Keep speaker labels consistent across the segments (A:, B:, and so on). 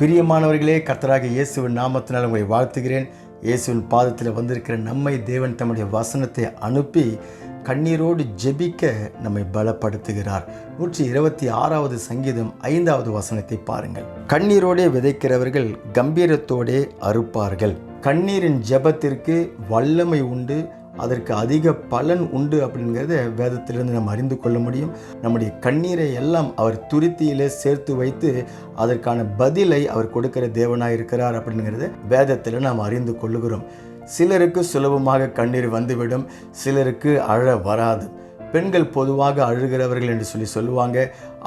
A: பிரியமானவர்களே கர்த்தராக இயேசுவின் நாமத்தினால் உங்களை வாழ்த்துகிறேன். இயேசுவின் பாதத்தில் வந்திருக்கிற நம்மை தேவன் தம்முடைய வசனத்தை அனுப்பி கண்ணீரோடு ஜெபிக்க நம்மை பலப்படுத்துகிறார். நூற்றி இருபத்தி ஆறாவது சங்கீதம் ஐந்தாவது வசனத்தை பாருங்கள். கண்ணீரோடே விதைக்கிறவர்கள் கம்பீரத்தோடே அறுப்பார்கள். கண்ணீரின் ஜெபத்திற்கு வல்லமை உண்டு அதற்கு அதிக பலன் உண்டு அப்படிங்கிறத வேதத்திலிருந்து நம்ம அறிந்து கொள்ள முடியும். நம்முடைய கண்ணீரை எல்லாம் அவர் துருத்தியிலே சேர்த்து வைத்து அதற்கான பதிலை அவர் கொடுக்கிற தேவனாக இருக்கிறார் அப்படிங்கிறத வேதத்தில் நாம் அறிந்து கொள்ளுகிறோம். சிலருக்கு சுலபமாக கண்ணீர் வந்துவிடும் சிலருக்கு அழ வராது. பெண்கள் பொதுவாக அழுகிறவர்கள் என்று சொல்லி சொல்லுவாங்க.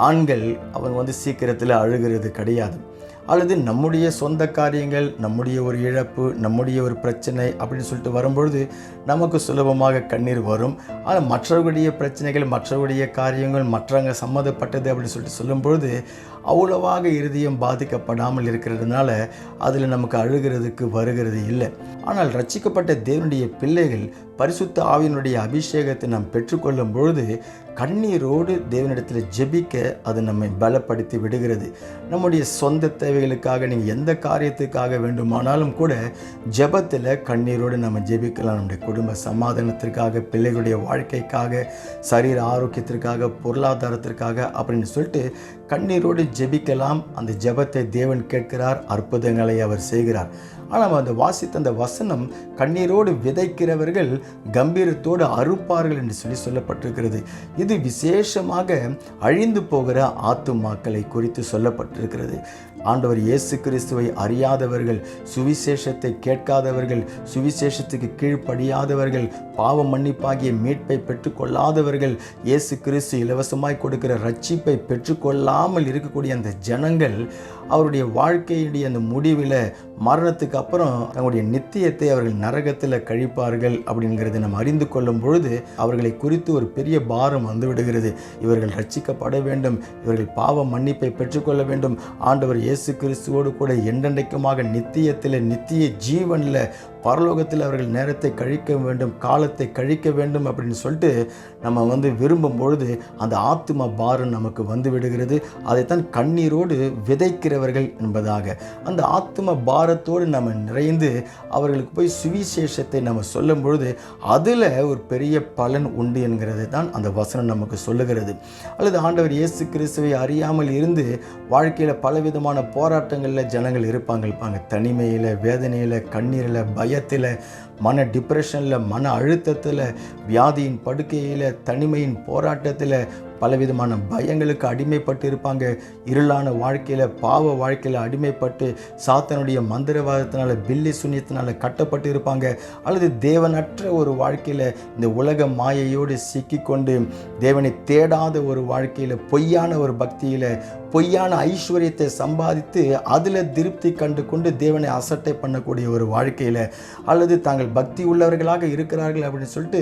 A: ஆண்கள் அவங்க வந்து சீக்கிரத்தில் அழுகிறது கிடையாது. அல்லது நம்முடைய சொந்த காரியங்கள் நம்முடைய ஒரு இழப்பு நம்முடைய ஒரு பிரச்சனை அப்படின்னு சொல்லிட்டு வரும்பொழுது நமக்கு சுலபமாக கண்ணீர் வரும். ஆனால் மற்றவர்களுடைய பிரச்சனைகள் மற்றவருடைய காரியங்கள் மற்றவங்க சம்மந்தப்பட்டது அப்படின்னு சொல்லிட்டு சொல்லும்பொழுது அவ்வளவாக இருதயம் பாதிக்கப்படாமல் இருக்கிறதுனால அதில் நமக்கு அழுகிறதுக்கு வருகிறது இல்லை. ஆனால் ரட்சிக்கப்பட்ட தேவனுடைய பிள்ளைகள் பரிசுத்த ஆவியினுடைய அபிஷேகத்தை நாம் பெற்றுக்கொள்ளும் பொழுது கண்ணீரோடு தேவனிடத்தில் ஜெபிக்க அது நம்மை பலப்படுத்தி விடுகிறது. நம்முடைய சொந்த தேவைகளுக்காக நீங்கள் எந்த காரியத்துக்காக வேண்டுமானாலும் கூட ஜெபத்தில் கண்ணீரோடு நம்ம ஜெபிக்கலாம். நம்முடைய குடும்ப சமாதானத்திற்காக பிள்ளைகளுடைய வாழ்க்கைக்காக சரீர ஆரோக்கியத்திற்காக பொருளாதாரத்திற்காக அப்படின்னு சொல்லிட்டு கண்ணீரோடு ஜெபிக்கலாம். அந்த ஜெபத்தை தேவன் கேட்கிறார் அற்புதங்களை அவர் செய்கிறார். ஆனால் அந்த வாசித்த அந்த வசனம் கண்ணீரோடு விதைக்கிறவர்கள் கம்பீரத்தோடு அறுப்பார்கள் என்று சொல்லி சொல்லப்பட்டிருக்கிறது. இது விசேஷமாக அழிந்து போகிற ஆத்துமாக்களை குறித்து சொல்லப்பட்டிருக்கிறது. ஆண்டவர் இயேசு கிறிஸ்துவை அறியாதவர்கள் சுவிசேஷத்தை கேட்காதவர்கள் சுவிசேஷத்துக்கு கீழ்ப்படியாதவர்கள் பாவ மன்னிப்பாகிய மீட்பை பெற்றுக்கொள்ளாதவர்கள் இயேசு கிறிஸ்து இலவசமாய் கொடுக்கிற ரட்சிப்பை பெற்றுக்கொள்ளாமல் இருக்கக்கூடிய அந்த ஜனங்கள் அவருடைய வாழ்க்கையுடைய அந்த முடிவில் மரணத்துக்கு அப்புறம் தங்களுடைய நித்தியத்தை அவர்கள் நரகத்தில் கழிப்பார்கள் அப்படிங்கிறத நம்ம அறிந்து கொள்ளும் பொழுது அவர்களை குறித்து ஒரு பெரிய பாரம் வந்துவிடுகிறது. இவர்கள் ரட்சிக்கப்பட வேண்டும் இவர்கள் பாவ மன்னிப்பை பெற்றுக்கொள்ள வேண்டும். ஆண்டவர் இயேசு கிறிஸ்துவோடு கூட என்றென்றைக்குமாக நித்தியத்தில் நித்திய ஜீவனில் பரலோகத்தில் அவர்கள் நேரத்தை கழிக்க வேண்டும் காலத்தை கழிக்க வேண்டும் அப்படின்னு சொல்லிட்டு நம்ம வந்து விரும்பும் பொழுது அந்த ஆத்ம பாரம் நமக்கு வந்து விடுகிறது. அதைத்தான் கண்ணீரோடு விதைக்கிறவர்கள் என்பதாக. அந்த ஆத்ம பாரத்தோடு நம்ம நிறைந்து அவர்களுக்கு போய் சுவிசேஷத்தை நம்ம சொல்லும் பொழுது அதில் ஒரு பெரிய பலன் உண்டு என்கிறது தான் அந்த வசனம் நமக்கு சொல்லுகிறது. அல்லது ஆண்டவர் இயேசு கிறிஸ்துவை அறியாமல் இருந்து வாழ்க்கையில் பலவிதமான போராட்டங்களில் ஜனங்கள் இருப்பாங்க. இருப்பாங்க தனிமையில் வேதனையில் கண்ணீரில் பயத்தில் மன டிப்ரெஷனில் மன அழுத்தத்தில் வியாதியின் படுக்கையில் தனிமையின் போராட்டத்தில் பலவிதமான பயங்களுக்கு அடிமைப்பட்டு இருப்பாங்க. இருளான வாழ்க்கையில் பாவ வாழ்க்கையில் அடிமைப்பட்டு சாத்தனுடைய மந்திரவாதத்தினால பில்லி சுனியத்தினால கட்டப்பட்டு இருப்பாங்க. அல்லது தேவனற்ற ஒரு வாழ்க்கையில் இந்த உலக மாயையோடு சிக்கிக்கொண்டு தேவனை தேடாத ஒரு வாழ்க்கையில் பொய்யான ஒரு பக்தியில் பொய்யான ஐஸ்வர்யத்தை சம்பாதித்து அதில் திருப்தி கண்டு கொண்டு தேவனை அசட்டை பண்ணக்கூடிய ஒரு வாழ்க்கையில் அல்லது தாங்கள் பக்தி உள்ளவர்களாக இருக்கிறார்கள் அப்படின்னு சொல்லிட்டு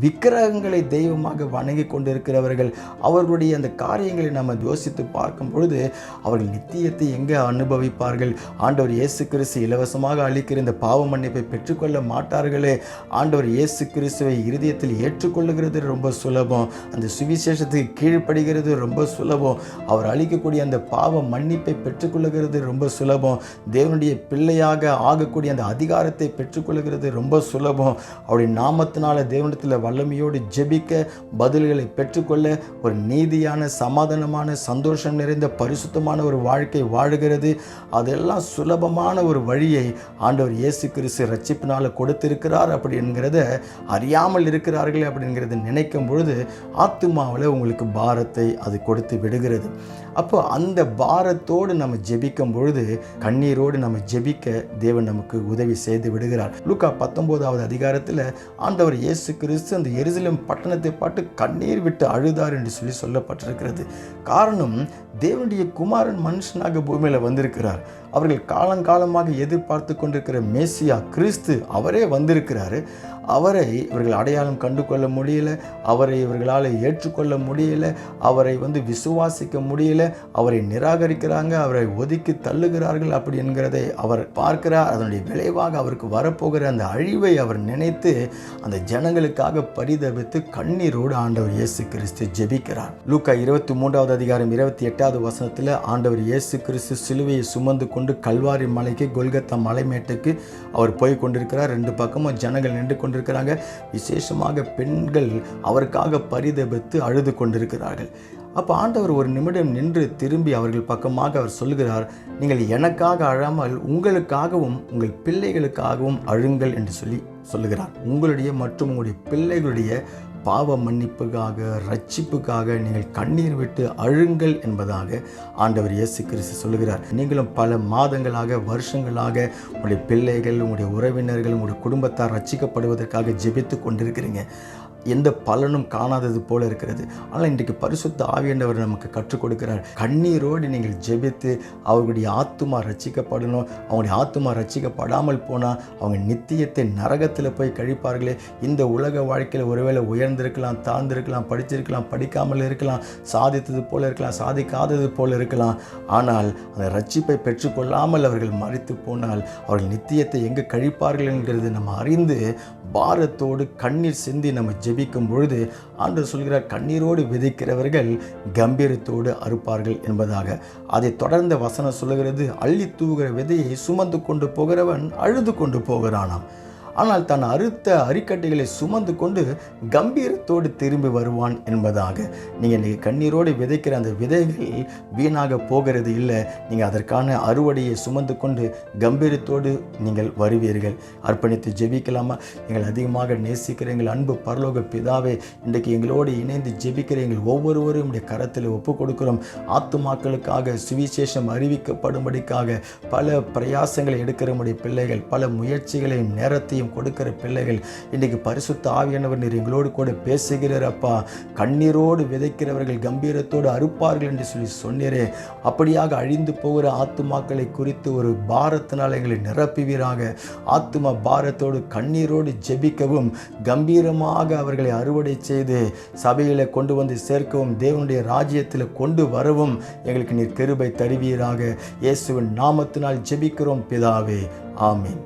A: விக்கிரகங்களை தெய்வமாக வணங்கி கொண்டு இருக்கிறவர்கள் அவர்களுடைய அந்த காரியங்களை நம்ம யோசித்து பார்க்கும் பொழுது அவர்கள் நித்தியத்தை எங்கே அனுபவிப்பார்கள்? ஆண்டவர் இயேசு கிறிஸ்து இலவசமாக அளிக்கிற இந்த பாவ மன்னிப்பை பெற்றுக்கொள்ள மாட்டார்களே? ஆண்டவர் இயேசு கிறிஸ்துவை இருதயத்தில் ஏற்றுக்கொள்ளுகிறது ரொம்ப சுலபம். அந்த சுவிசேஷத்துக்கு கீழ்ப்படுகிறது ரொம்ப சுலபம். அவர் அளிக்கக்கூடிய அந்த பாவ மன்னிப்பை பெற்றுக்கொள்ளுகிறது ரொம்ப சுலபம். தேவனுடைய பிள்ளையாக ஆகக்கூடிய அந்த அதிகாரத்தை பெற்றுக்கொள்ளுகிறது ரொம்ப சுலபம். அவருடைய நாமத்தினால தேவனத்தில் வல்லமையோடு ஜெபிக்க பதில்களை பெற்றுக்கொள்ள ஒரு நீதியான சமாதானமான சந்தோஷம் நிறைந்த பரிசுத்தமான ஒரு வாழ்க்கை வாழுகிறது. அதெல்லாம் சுலபமான ஒரு வழியை ஆண்டவர் இயேசு கிறிஸ்து ரட்சிப்பினால் கொடுத்திருக்கிறார் அப்படி என்கிறத அறியாமல் இருக்கிறார்கள் அப்படிங்கிறத நினைக்கும் பொழுது ஆத்துமாவில் உங்களுக்கு பாரத்தை அது கொடுத்து விடுகிறது. அப்போ அந்த பாரத்தோடு நம்ம ஜெபிக்கும் பொழுது கண்ணீரோடு நம்ம ஜெபிக்க தேவன் நமக்கு உதவி செய்து விடுகிறார். லூக்கா பத்தொன்போதாவது அதிகாரத்தில் ஆண்டவர் இயேசு கிறிஸ்து அந்த எரிசிலம் பட்டணத்தை பாட்டு கண்ணீர் விட்டு அழுதார் என்று சொல்லி சொல்லப்பட்டிருக்கிறது. காரணம் தேவனுடைய குமாரன் மனுஷனாக பூமியில் வந்திருக்கிறார். அவர்கள் காலங்காலமாக எதிர்பார்த்து கொண்டிருக்கிற மேசியா கிறிஸ்து அவரே வந்திருக்கிறாரு. அவரை இவர்கள் அடையாளம் கண்டு கொள்ள முடியல. அவரை இவர்களால் ஏற்றுக்கொள்ள முடியல. அவரை வந்து விசுவாசிக்க முடியல. அவரை நிராகரிக்கிறாங்க. அவரை ஒதுக்கி தள்ளுகிறார்கள் அப்படி என்கிறதை அவர் பார்க்கிறார். அதனுடைய விளைவாக அவருக்கு வரப்போகிற அந்த அழிவை அவர் நினைத்து அந்த ஜனங்களுக்காக பரிதவித்து கண்ணீரோடு ஆண்டவர் இயேசு கிறிஸ்து ஜெபிக்கிறார். லூக்கா இருபத்தி மூன்றாவது அதிகாரம் இருபத்தி எட்டாவது வசனத்தில் ஆண்டவர் இயேசு கிறிஸ்து சிலுவையை சுமந்து கொண்டு கொண்டு கல்வாரி மலைக்கு கொல்கத்தா மலைமேட்டுக்கு அவர் போய் கொண்டிருக்கிறார். ரெண்டு பக்கமும் ஜனங்கள் நின்று கொண்டிருக்கிறாங்க. விசேஷமாக பெண்கள் அவருக்காக பரிதபித்து அழுது கொண்டிருக்கிறார்கள். அப்போ ஆண்டவர் ஒரு நிமிடம் நின்று திரும்பி அவர்கள் பக்கமாக அவர் சொல்லுகிறார் நீங்கள் எனக்காக அழாமல் உங்களுக்காகவும் உங்கள் பிள்ளைகளுக்காகவும் அழுங்கள் என்று சொல்லி சொல்லுகிறார். உங்களுடைய மற்றும் உங்களுடைய பிள்ளைகளுடைய பாவ மன்னிப்புக்காக ரட்சிப்புக்காக நீங்கள் கண்ணீர் விட்டு அழுங்கள் என்பதாக ஆண்டவர் இயேசு கிறிஸ்து சொல்லுகிறார். நீங்களும் பல மாதங்களாக வருஷங்களாக உங்களுடைய பிள்ளைகள் உங்களுடைய உறவினர்கள் உங்களுடைய குடும்பத்தார் ரட்சிக்கப்படுவதற்காக ஜெபித்து கொண்டிருக்கிறீங்க. எந்த பலனும் காணாதது போல இருக்கிறது. ஆனால் இன்றைக்கு பரிசுத்த ஆவியண்டவர் நமக்கு கற்றுக் கொடுக்கிறார். கண்ணீரோடு நீங்கள் ஜெபித்து அவர்களுடைய ஆத்துமா ரசிக்கப்படணும் அவங்களுடைய ஆத்துமா ரட்சிக்கப்படாமல் போனால் அவங்க நித்தியத்தை நரகத்தில் போய் கழிப்பார்களே. இந்த உலக வாழ்க்கையில் ஒருவேளை உயர்ந்திருக்கலாம் தாழ்ந்திருக்கலாம் படிச்சிருக்கலாம் படிக்காமல் இருக்கலாம் சாதித்தது போல இருக்கலாம் சாதிக்காதது போல இருக்கலாம். ஆனால் அந்த ரட்சிப்பை பெற்றுக்கொள்ளாமல் அவர்கள் மறித்து போனால் அவர்கள் நித்தியத்தை எங்கே கழிப்பார்கள் என்கிறது நம்ம அறிந்து பாரத்தோடு கண்ணீர் சிந்தி நம்ம ஜெபிக்கும் பொழுது ஆண்டு சொல்கிறார் கண்ணீரோடு விதைக்கிறவர்கள் கம்பீரத்தோடு அறுப்பார்கள் என்பதாக. அதை தொடர்ந்த வசனம் சொல்லுகிறது அள்ளி தூவுகிற விதையை சுமந்து கொண்டு போகிறவன் அழுது கொண்டு போகிறானாம். ஆனால் தன் அறுத்த அரிக்கட்டைகளை சுமந்து கொண்டு கம்பீரத்தோடு திரும்பி வருவான் என்பதாக. நீங்கள் இன்றைக்கி கண்ணீரோடு விதைக்கிற அந்த விதைகள் வீணாக போகிறது இல்லை. நீங்கள் அதற்கான அறுவடையை சுமந்து கொண்டு கம்பீரத்தோடு நீங்கள் வருவீர்கள். அர்ப்பணித்து ஜெபிக்கலாமா? எங்கள் அதிகமாக நேசிக்கிற எங்கள் அன்பு பரலோக பிதாவே இன்றைக்கு எங்களோடு இணைந்து ஜெபிக்கிற எங்கள் ஒவ்வொருவரும் உடைய கரத்தில் ஒப்பு கொடுக்கிறோம். ஆத்துமாக்களுக்காக சுவிசேஷம் அறிவிக்கப்படும்படிக்காக பல பிரயாசங்களை எடுக்கிற நம்முடைய பிள்ளைகள் பல முயற்சிகளையும் நேரத்தையும் கொடுக்கிற பிள்ளைகள். இன்றைக்கு பரிசுத்த ஆவியானவர் நீர் எங்களோடு கூட பேசுகிறார் அப்பா. கண்ணீரோடு விதைக்கிறவர்கள் கம்பீரத்தோடு அறுப்பார்கள் என்று சொல்லி சொன்னீரே. அப்படியாக அழிந்து போகிற ஆத்துமாக்களை குறித்து ஒரு பாரத்தினால் எங்களை நிரப்புவீராக. ஆத்துமா பாரத்தோடு கண்ணீரோடு ஜெபிக்கவும் கம்பீரமாக அவர்களை அறுவடை செய்து சபையில் கொண்டு வந்து சேர்க்கவும் தேவனுடைய ராஜ்யத்தில் கொண்டு வரவும் எங்களுக்கு நீர் கிருபை தருவீராக. இயேசுவின் நாமத்தினால் ஜெபிக்கிறோம் பிதாவே. ஆமீன்.